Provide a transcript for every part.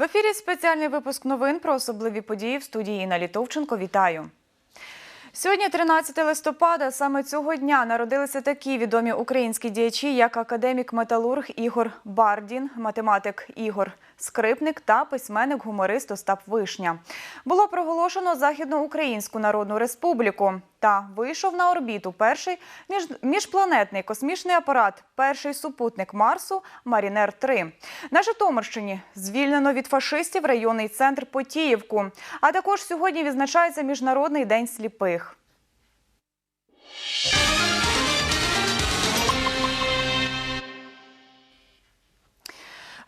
В ефірі спеціальний випуск новин про особливі події в студії Інна Літовченко. Вітаю. Сьогодні, 13 листопада, саме цього дня народилися такі відомі українські діячі, як академік-металург Ігор Бардін, математик Ігор Скрипник та письменник-гуморист Остап Вишня. Було проголошено Західноукраїнську Народну Республіку та вийшов на орбіту перший між... міжпланетний космічний апарат, перший супутник Марсу Марінер 3 На Житомирщині звільнено від фашистів районний центр Потіївку. А також сьогодні відзначається Міжнародний день сліпих.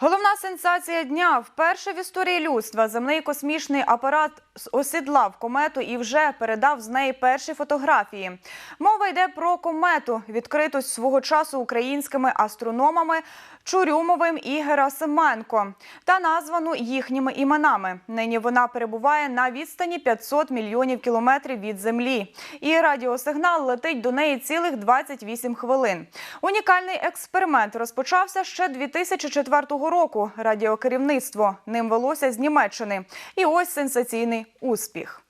Головна сенсація дня вперше в історії людства земний космічний апарат осідлав комету і вже передав з неї перші фотографії. Мова йде про комету, відкриту свого часу українськими астрономами Чурюмовим і Герасименко та названу їхніми іменами. Нині вона перебуває на відстані 500 мільйонів кілометрів від землі. І радіосигнал летить до неї цілих 28 хвилин. Унікальний експеримент розпочався ще 2004 року. Радіокерівництво ним велося з Німеччини. І ось сенсаційний успіх.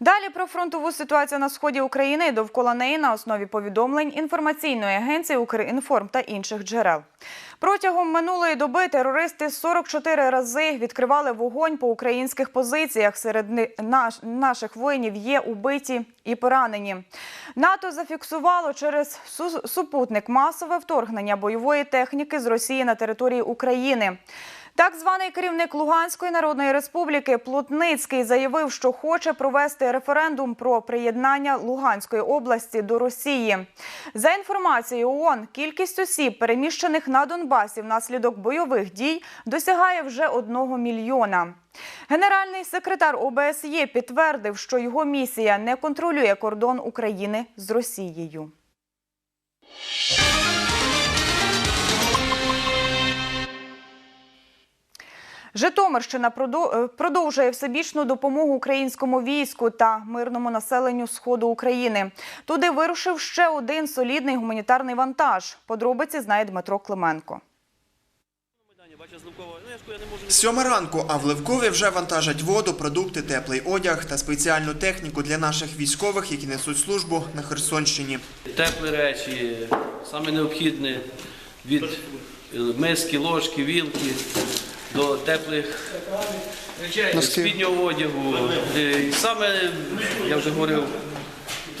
Далі про фронтову ситуацію на сході України і довкола неї на основі повідомлень інформаційної агенції Укрінформ та інших джерел. Протягом минулої доби терористи 44 рази відкривали вогонь по українських позиціях. Серед наш- наших воїнів є убиті і поранені. НАТО зафіксувало через су- супутник масове вторгнення бойової техніки з Росії на території України. Так званий керівник Луганської народної республіки Плотницький заявив, що хоче провести референдум про приєднання Луганської області до Росії. За інформацією ООН, кількість осіб, переміщених на Донбасі внаслідок бойових дій, досягає вже одного мільйона. Генеральний секретар ОБСЄ підтвердив, що його місія не контролює кордон України з Росією. Житомирщина продо- е, продовжує всебічну допомогу українському війську та мирному населенню сходу України. Туди вирушив ще один солідний гуманітарний вантаж. Подробиці знає Дмитро Клименко. Сьома ранку, а в Левкові вже вантажать воду, продукти, теплий одяг та спеціальну техніку для наших військових, які несуть службу на Херсонщині. Теплі речі, саме необхідне від миски, ложки, вілки до теплих спіднього одягу. Е, І саме, я вже говорив,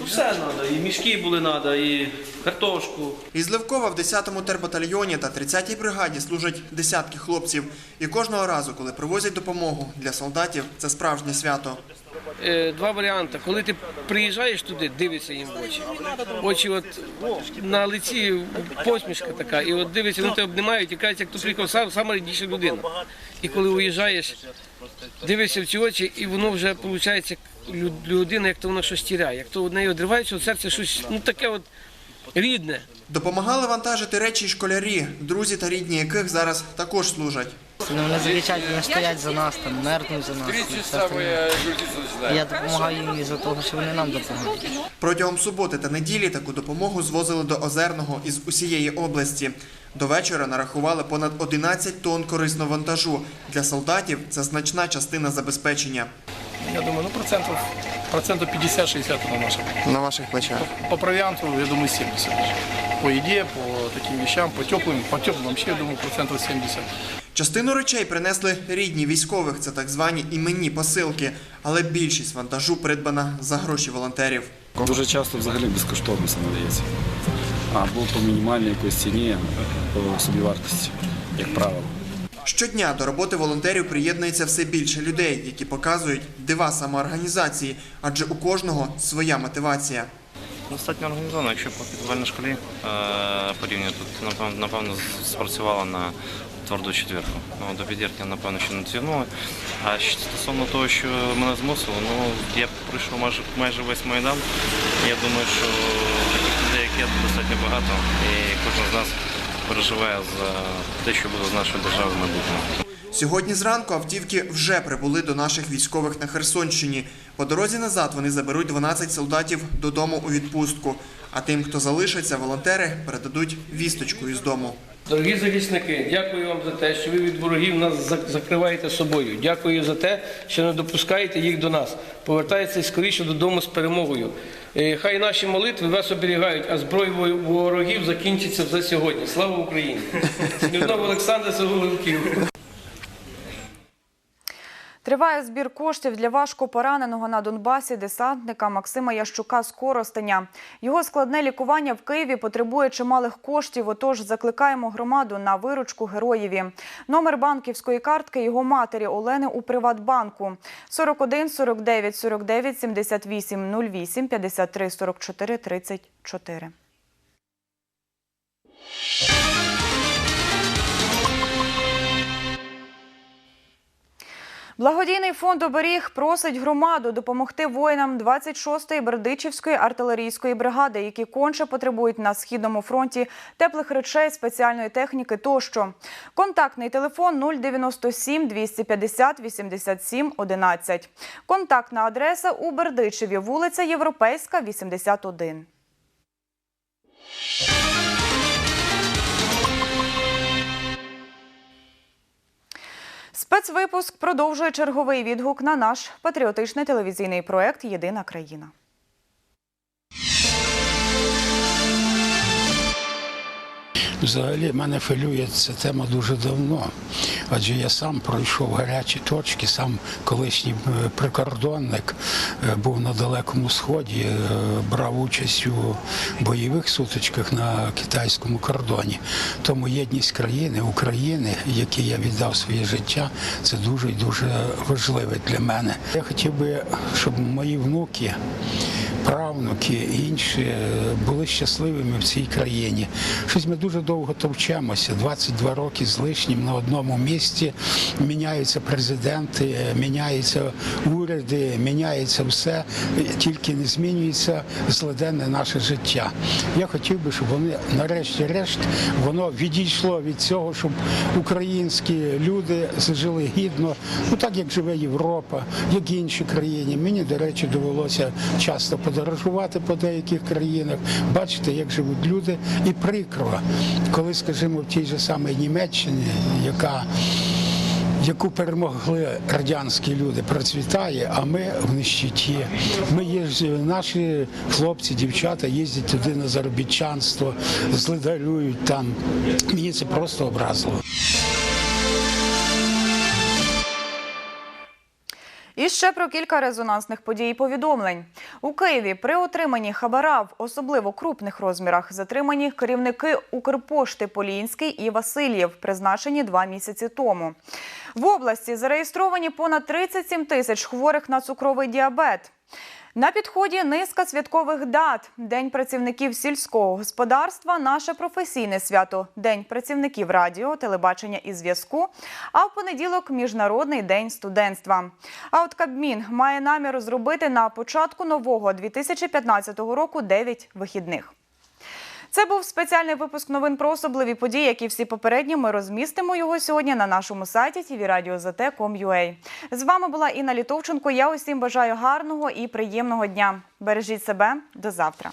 все треба. І мішки були треба, і картошку. Із Левкова в 10-му тербатальйоні та 30-й бригаді служать десятки хлопців. І кожного разу, коли привозять допомогу для солдатів, це справжнє свято. Е, два варіанти. Коли ти приїжджаєш туди, дивишся їм в очі. Очі от на лиці посмішка така, і от дивишся, вони тебе обнімають і кажуть, як ти приїхав сам, сама рідніша людина. І коли уїжджаєш, дивишся в ці очі, і воно вже виходить людина, як то вона щось тіряє, як то в неї одривається від серця щось ну таке от рідне. Допомагали вантажити речі й школярі, друзі та рідні яких зараз також служать. Ну, вони захищають, стоять за нас, там, мерзнуть за нас. і все остальне. Я допомагаю їм із-за того, що вони нам допомагають. Протягом суботи та неділі таку допомогу звозили до Озерного із усієї області. До вечора нарахували понад 11 тонн корисного вантажу. Для солдатів це значна частина забезпечення. Я думаю, ну процентов, процентов 50-60 на нашем. На ваших плечах. По провианту, я думаю, 70. По еде, по таким вещам, по теплым, по теплым вообще, я думаю, процентов 70. Частину речей принесли рідні військових, це так звані іменні посилки, але більшість вантажу придбана за гроші волонтерів. Дуже часто взагалі безкоштовно це надається. Або по мінімальній якоїсь ціні, по собівартості, як правило. Щодня до роботи волонтерів приєднується все більше людей, які показують дива самоорганізації, адже у кожного своя мотивація. Достатньо організовано, якщо по підвальній школі е, порівняно тут напевно, спрацювала на тверду четвірку. Ну, до підірки, напевно, ще не тягнули. А стосовно того, що мене змусило, ну я пройшов майже, майже весь майдан. Я думаю, що таких людей, як я, достатньо багато, і кожен з нас переживає за те, що буде з нашою державою майбутньому. Сьогодні зранку автівки вже прибули до наших військових на Херсонщині. По дорозі назад вони заберуть 12 солдатів додому у відпустку. А тим, хто залишиться, волонтери передадуть вісточку із дому. Дорогі захисники, дякую вам за те, що ви від ворогів нас закриваєте собою. Дякую за те, що не допускаєте їх до нас. Повертайтеся скоріше додому з перемогою. Е, Хай наші молитви вас оберігають, а зброю ворогів закінчиться вже сьогодні. Слава Україні! Смірнов Олександр Согулевків. Триває збір коштів для важко пораненого на Донбасі десантника Максима Ящука з Коростеня. Його складне лікування в Києві потребує чималих коштів. Отож, закликаємо громаду на виручку героєві. Номер банківської картки його матері Олени у Приватбанку 41 49 49 78 08 53 44 34. Благодійний фонд оберіг просить громаду допомогти воїнам 26-ї Бердичівської артилерійської бригади, які конче потребують на східному фронті теплих речей, спеціальної техніки тощо. Контактний телефон 097 250 87 11. Контактна адреса у Бердичеві, вулиця Європейська, 81. Спецвипуск продовжує черговий відгук на наш патріотичний телевізійний проект Єдина країна. Взагалі мене хвилює ця тема дуже давно, адже я сам пройшов гарячі точки, сам колишній е, прикордонник, е, був на Далекому Сході, е, брав участь у бойових сутичках на китайському кордоні. Тому єдність країни, України, якій я віддав своє життя, це дуже і дуже важливе для мене. Я хотів би, щоб мої внуки правнуки інші е, були щасливими в цій країні. Щось ми дуже довго товчемося. 22 роки з лишнім на одному місці. Міняються президенти, міняються уряди, міняється все, тільки не змінюється злиденне наше життя. Я хотів би, щоб вони нарешті-решт воно відійшло від цього, щоб українські люди жили гідно, ну так як живе Європа, як інші країни. Мені, до речі, довелося часто подорожувати по деяких країнах, бачити, як живуть люди, і прикро, коли, скажімо, в тій же самій Німеччині, яка Яку перемогли радянські люди, процвітає, а ми в нищеті. Ми є наші хлопці, дівчата їздять туди на заробітчанство, злидарюють там. Мені це просто образливо. І ще про кілька резонансних подій і повідомлень. У Києві при отриманні хабара в особливо крупних розмірах затримані керівники Укрпошти Полінський і Васильєв, призначені два місяці тому. В області зареєстровані понад 37 тисяч хворих на цукровий діабет. На підході низка святкових дат: День працівників сільського господарства, наше професійне свято, День працівників радіо, телебачення і зв'язку. А в понеділок Міжнародний день студентства. А от Кабмін має намір зробити на початку нового 2015 року 9 вихідних. Це був спеціальний випуск новин про особливі події, які всі попередні. Ми розмістимо його сьогодні на нашому сайті tvradio.zt.com.ua. З вами була Інна Літовченко. Я усім бажаю гарного і приємного дня. Бережіть себе до завтра.